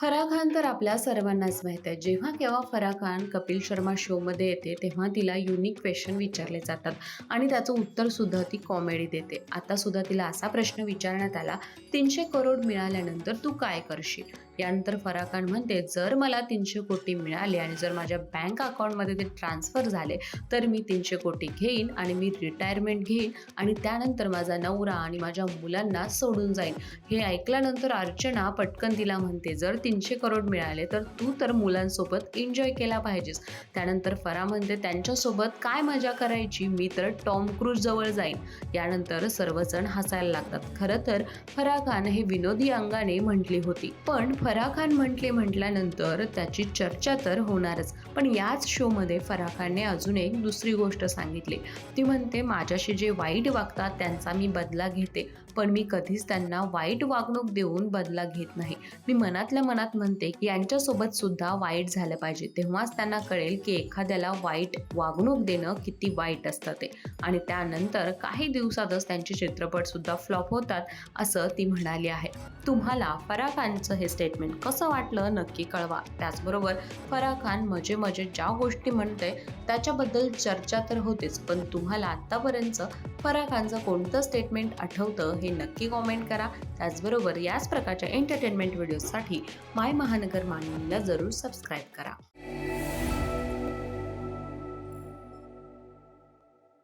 फराह खान तर आपल्या सर्वांनाच माहीत आहे. जेव्हा केव्हा फराह खान कपिल शर्मा शोमध्ये येते तेव्हा तिला युनिक क्वेश्चन विचारले जातात आणि त्याचं उत्तरसुद्धा ती कॉमेडी देते. आतासुद्धा तिला असा प्रश्न विचारण्यात आला तीनशे करोड मिळाल्यानंतर तू काय करशील? यानंतर फराह खान म्हणते जर मला तीनशे कोटी मिळाले आणि जर माझ्या बँक अकाउंटमध्ये ते ट्रान्सफर झाले तर मी तीनशे कोटी घेईन आणि मी रिटायरमेंट घेईन आणि त्यानंतर माझा नवरा आणि माझ्या मुलांना सोडून जाईन. हे ऐकल्यानंतर अर्चना पटकन तिला म्हणते जर तीनशे करोड मिळाले तर तू तर मुलांसोबत एन्जॉय केला पाहिजेस. त्यानंतर फरा म्हणते त्यांच्यासोबत काय मजा करायची? मी तर टॉम क्रूज जवळ जाईन. यानंतर सर्वजण हसायला लागतात. खरं तर फराह खान हे विनोदी अंगाने म्हटली होती पण फराह खान म्हटले म्हटल्यानंतर त्याची चर्चा तर होणारच. पण याच शोमध्ये फराह खानने अजून एक दुसरी गोष्ट सांगितली. ती म्हणते माझ्याशी जे वाईट वागतात त्यांचा मी बदला घेते. पण मी कधीच त्यांना वाईट वागणूक देऊन बदला घेत नाही. मी मनातल्या मनात म्हणते की यांच्यासोबत सुद्धा वाईट झालं पाहिजे. तेव्हाच त्यांना कळेल की एखाद्याला वाईट वागणूक देणं किती वाईट असतं ते. आणि त्यानंतर काही दिवसातच त्यांचे चित्रपट सुद्धा फ्लॉप होतात असं ती म्हणाली आहे. तुम्हाला फराह खानचं हे स्टेटमेंट कसं वाटलं नक्की कळवा. त्याचबरोबर फराह खान मजे मजे ज्या गोष्टी म्हणते त्याच्याबद्दल चर्चा तर होतेच पण तुम्हाला आत्तापर्यंत फराह खानचं कोणतं स्टेटमेंट आठवतं हे नक्की कॉमेंट करा. त्याचबरोबर याच प्रकारच्या एंटरटेनमेंट व्हिडिओसाठी माय महानगर मानवीला जरूर सबस्क्राईब करा.